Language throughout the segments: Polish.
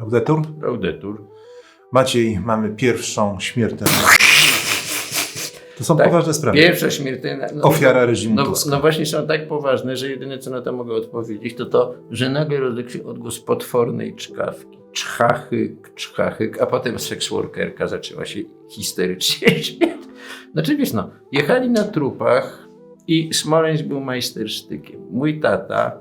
Laudetur. Laudetur. Maciej, mamy pierwszą śmiertelną. To są Tak, poważne sprawy. Pierwsza śmiertelna. No, Ofiara reżimu no, no właśnie są tak poważne, że jedyne co na to mogę odpowiedzieć, to to, że nagle rozległ się odgłos potwornej czkawki. Czchachyk, czchachyk, a potem seksworkerka zaczęła się histerycznie śmiać. Znaczy wiesz, no, jechali na trupach i Smoleńsk był majstersztykiem. Mój tata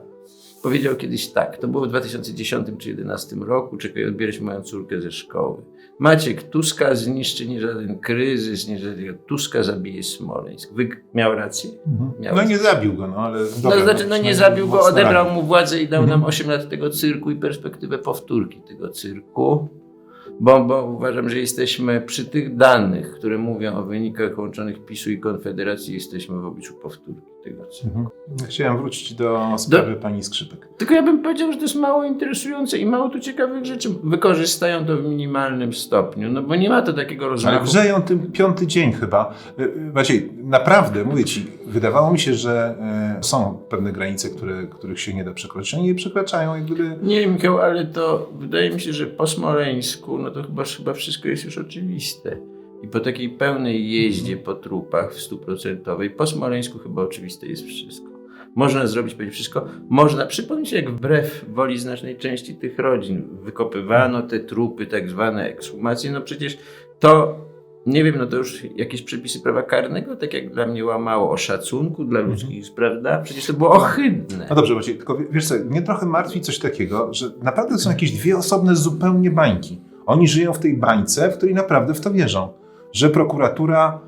powiedział kiedyś tak, to było w 2010 czy 2011 roku, czekaj odbierać moją córkę ze szkoły. Maciek, Tuska zniszczy nie żaden kryzys, nie żaden, Tuska zabije Smoleńsk. Wy, miał rację? Mhm. miał- No nie zabił go, no ale. No dobra, znaczy, no nie przynajmniej zabił go, odebrał mu władzę i dał Mhm. nam 8 lat tego cyrku i perspektywę powtórki tego cyrku. Bo, bo uważam, że jesteśmy przy tych danych, które mówią o wynikach łączonych PiSu i Konfederacji, jesteśmy w obliczu powtórki cyrku. Mhm. Chciałem wrócić do sprawy pani Skrzypek. Tylko ja bym powiedział, że to jest mało interesujące i mało tu ciekawych rzeczy. Wykorzystają to w minimalnym stopniu, no bo nie ma to takiego Ale rozmachu. grzeją tym piąty dzień chyba. Y, y, Maciej, naprawdę, mówię ci, wydawało mi się, że y, są pewne granice, które, których się nie da przekroczyć. Oni je przekraczają, jak gdyby. Nie, Michał, ale to wydaje mi się, że po Smoleńsku, no to chyba, chyba wszystko jest już oczywiste. I po takiej pełnej jeździe po trupach w stuprocentowej, po Smoleńsku chyba oczywiste jest wszystko. Można zrobić pewnie wszystko. Można przypomnieć, jak wbrew woli znacznej części tych rodzin wykopywano te trupy, tak zwane ekshumacje. No przecież to, nie wiem, no to już jakieś przepisy prawa karnego, tak jak dla mnie łamało o szacunku dla ludzkich, prawda? Przecież to było ohydne. No dobrze, Maciej, tylko wiesz co, mnie trochę martwi coś takiego, że naprawdę są jakieś dwie osobne zupełnie bańki. Oni żyją w tej bańce, w której naprawdę w to wierzą. Że prokuratura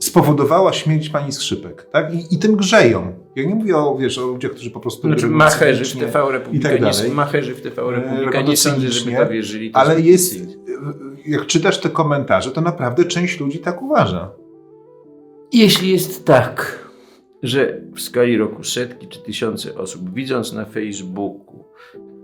spowodowała śmierć pani Skrzypek, tak? I, i tym grzeją. Ja nie mówię o, wiesz, o ludziach, którzy po prostu... Znaczy macherzy w TV Republika, tak nie, dalej. macherzy w TV Republika, E, nie sądzę, żeby to wierzyli. To Ale jest, cynicy. jak czytasz te komentarze, to naprawdę część ludzi tak uważa. Jeśli jest tak, że w skali roku setki czy tysiące osób, widząc na Facebooku,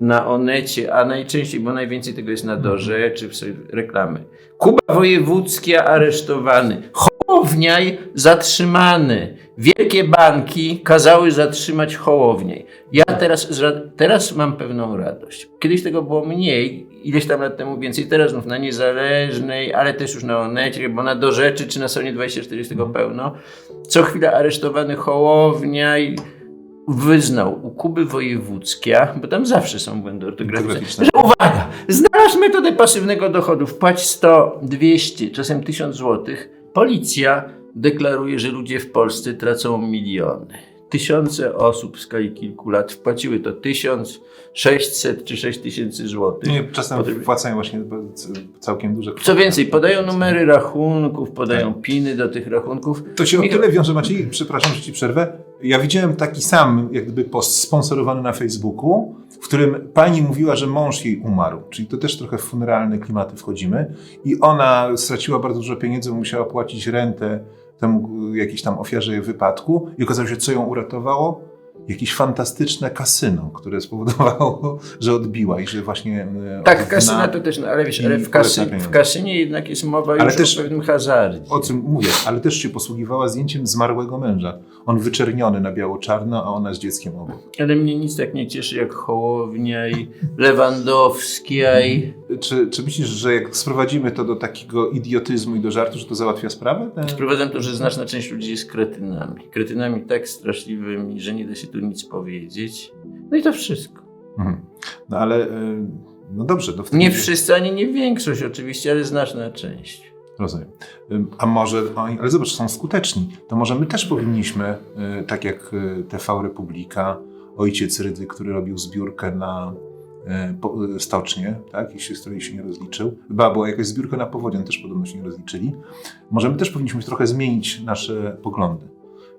na Onecie, a najczęściej, bo najwięcej tego jest na Dorze, czy w reklamy. Kuba Wojewódzki aresztowany. Hołowniaj zatrzymany. Wielkie banki kazały zatrzymać Hołowniaj. Ja teraz, teraz mam pewną radość. Kiedyś tego było mniej, ileś tam lat temu więcej. Teraz znów na Niezależnej, ale też już na Onecie, bo na Do Rzeczy, czy na Stronie 24 jest tego pełno. Co chwila aresztowany Hołowniaj wyznał u Kuby Wojewódzkia, bo tam zawsze są błędy ortograficzne, że uwaga, znalazł metodę pasywnego dochodu, wpłać 100, 200, czasem 1000 złotych. Policja deklaruje, że ludzie w Polsce tracą miliony. Tysiące osób w skali kilku lat wpłaciły to 1600 czy 6000 złotych. Nie, czasem Potem- wpłacają właśnie całkiem duże Co więcej, podają numery rachunków, podają piny do tych rachunków. To się o tyle wiąże, Maciej, przepraszam, że ci przerwę. Ja widziałem taki sam, jak gdyby post sponsorowany na Facebooku, w którym pani mówiła, że mąż jej umarł. Czyli to też trochę w funeralne klimaty wchodzimy. I ona straciła bardzo dużo pieniędzy, bo musiała płacić rentę temu jakiejś tam ofiarze wypadku. I okazało się, co ją uratowało? Jakieś fantastyczne kasyno, które spowodowało, że odbiła i że właśnie... y, Tak, na- kasyna to też, ale wiesz, ale w, kasy, w kasynie jednak jest mowa Ale już też- o pewnym hazardzie. O czym mówię, ale też się posługiwała zdjęciem zmarłego męża. On wyczerniony na biało-czarno, a ona z dzieckiem obok. Ale mnie nic tak nie cieszy jak Hołownia i i... Czy, czy myślisz, że jak sprowadzimy to do takiego idiotyzmu i do żartu, że to załatwia sprawę? Te- Sprowadzam to, że znaczna część ludzi jest kretynami. Kretynami tak straszliwymi, że nie da się tu nic powiedzieć. No i to wszystko. Mhm. No ale, y, no dobrze. Wtedy Nie wszyscy, ani nie większość oczywiście, ale znaczna część. Rozumiem. A może, oni, ale zobacz, są skuteczni. To może my też powinniśmy, y, tak jak y, TV Republika, ojciec Rydzy, który robił zbiórkę na stocznie, tak, jeśli z której się nie rozliczył. Chyba była jakaś zbiórka na powodzian, też podobno się nie rozliczyli. Może my też powinniśmy trochę zmienić nasze poglądy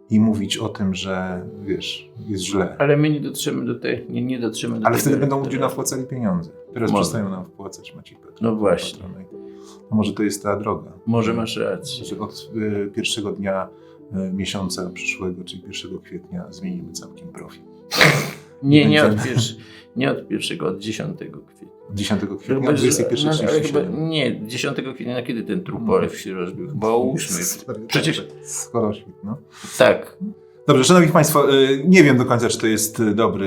i mówić o tym, że wiesz, jest źle. Ale my nie dotrzemy do tej, nie, nie dotrzemy do Ale wtedy będą ludzie nam wpłacali pieniądze. Teraz Może. przestają nam wpłacać Maciej Petr. No właśnie. Patronej. No może to jest ta droga. Może masz rację. że od y, pierwszego dnia y, miesiąca przyszłego, czyli 1 kwietnia, zmienimy całkiem profil. Nie, nie od, pierwszy, nie od pierwszego, od 10 kwietnia. 10 kwietnia, Chyba, że- 21 no, ale chyba, 37. nie, 10 kwietnia, kiedy ten trupolew się rozbił? Chyba o 8. Przecież Skoro świt, no. tak. Dobrze, Szanowni Państwo, y, nie wiem do końca, czy to jest y, dobry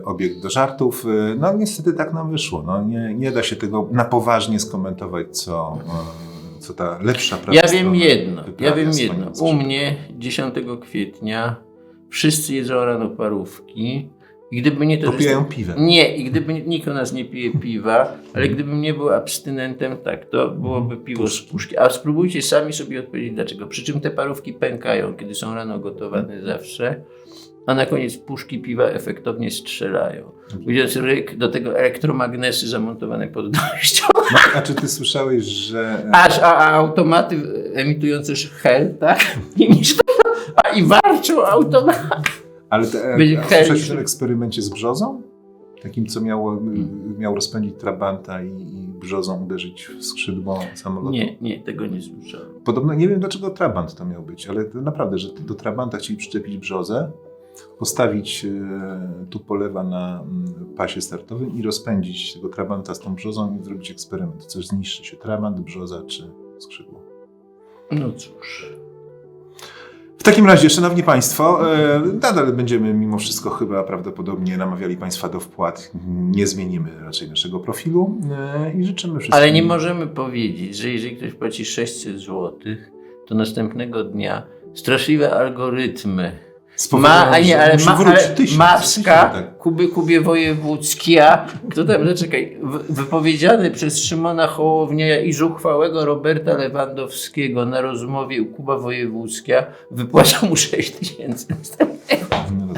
y, obiekt do żartów. No niestety tak nam wyszło. No, nie, nie da się tego na poważnie skomentować, co, co ta lepsza prawa Ja wiem jedno, ja wiem jedno. U mnie 10 kwietnia wszyscy jedzą rano parówki i gdyby nie to, że Popijają piwem. Nie, i gdyby nikt u nas nie pije piwa, ale gdybym nie był abstynentem, tak, to byłoby piwo z puszki. A spróbujcie sami sobie odpowiedzieć dlaczego. Przy czym te parówki pękają, kiedy są rano gotowane zawsze, a na koniec puszki piwa efektownie strzelają. Mówiąc ryk, do tego elektromagnesy zamontowane pod dojścią. No, a czy ty słyszałeś, że... Aż, a, a automaty emitujące hel, tak? To, a i warczą automaty. Ale te, Będzie a słyszałeś o eksperymencie z brzozą? Takim, co miało, miał rozpędzić trabanta i, i brzozą uderzyć w skrzydło samolotu? Nie, nie, tego nie słyszałem. Podobno, nie wiem dlaczego trabant to miał być, ale naprawdę, że do trabanta chcieli przyczepić brzozę, postawić e, tu polewa na pasie startowym i rozpędzić tego trabanta z tą brzozą i zrobić eksperyment. Coś zniszczy się, trabant, brzoza czy skrzydło. No cóż. W takim razie, Szanowni Państwo, e, nadal będziemy mimo wszystko chyba prawdopodobnie namawiali Państwa do wpłat. Nie zmienimy raczej naszego profilu e, i życzymy wszystkim... Ale nie możemy powiedzieć, że jeżeli ktoś płaci 600 zł, to następnego dnia straszliwe algorytmy ma, a nie, ale, ma, wrócić ale tysiąc, Maska, tysiąc, tak. Kuby, Kubie Wojewódzkia, kto tam, zaczekaj, w- wypowiedziany przez Szymona Hołownię i zuchwałego Roberta Lewandowskiego na rozmowie u Kuba Wojewódzkia wypłacał mu 6 tysięcy. No.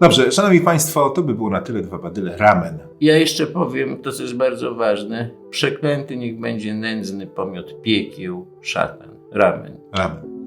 Dobrze, Szanowni Państwo, to by było na tyle. Dwa badyle. Ramen. Ja jeszcze powiem to, co jest bardzo ważne. Przeklęty niech będzie nędzny pomiot piekieł, szatan, ramen. Ramen.